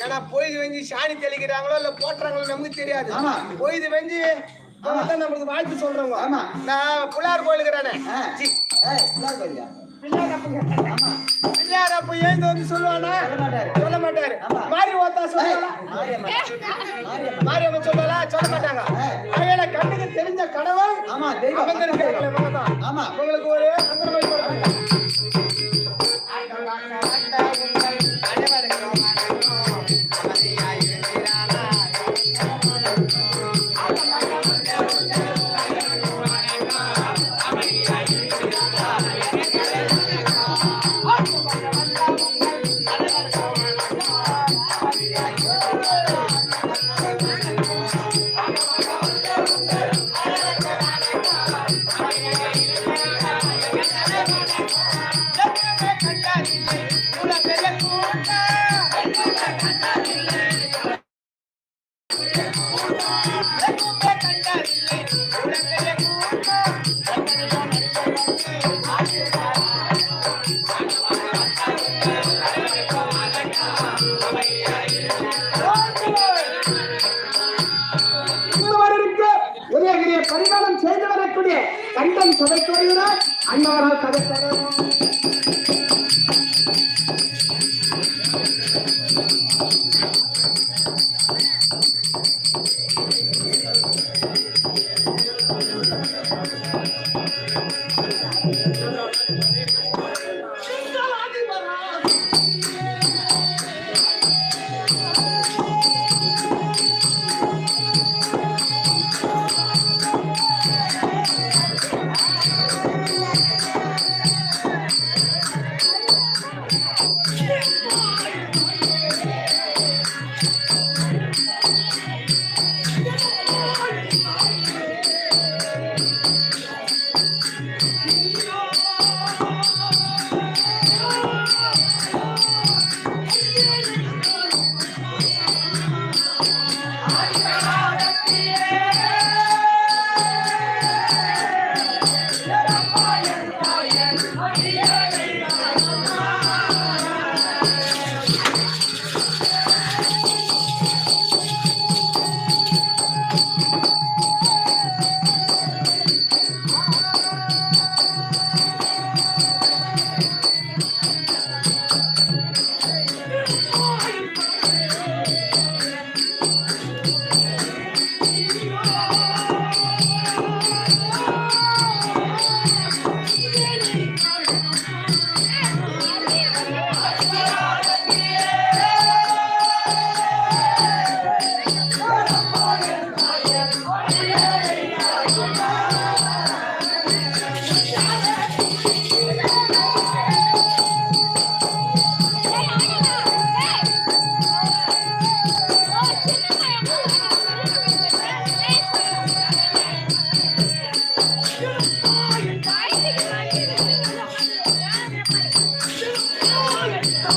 ஏன்னா பொய்து வெஞ்சி சாணி தெளிக்கிறாங்களோ இல்ல போட்டுறாங்களோ நமக்கு தெரியாது ஆமா. பொய்து வெஞ்சி நம்மளுக்கு வாழ்த்து சொல்றவங்க ஆமா. நான் புள்ளார் கோயிலுக்குறானே பிள்ளையார் அப்ப ஏந்து வந்து சொல்லுவானா சொல்ல மாட்டாரு. சொல்ல மாட்டாரு ஆமா. மாறி ஓத்தா. மாரியம்மா. மாரியம்மன் சொல்லுவாளா சொல்ல மாட்டாங்க அவையில கண்ணுக்கு தெரிஞ்ச கடவுள். ஆமா. உங்களுக்கு திருவருளுக்கு செய்து வரக்கூடிய கண்டம் சபைக்கு வருகிறார் அன்னவரால் கதை Thank you.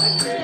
Yeah.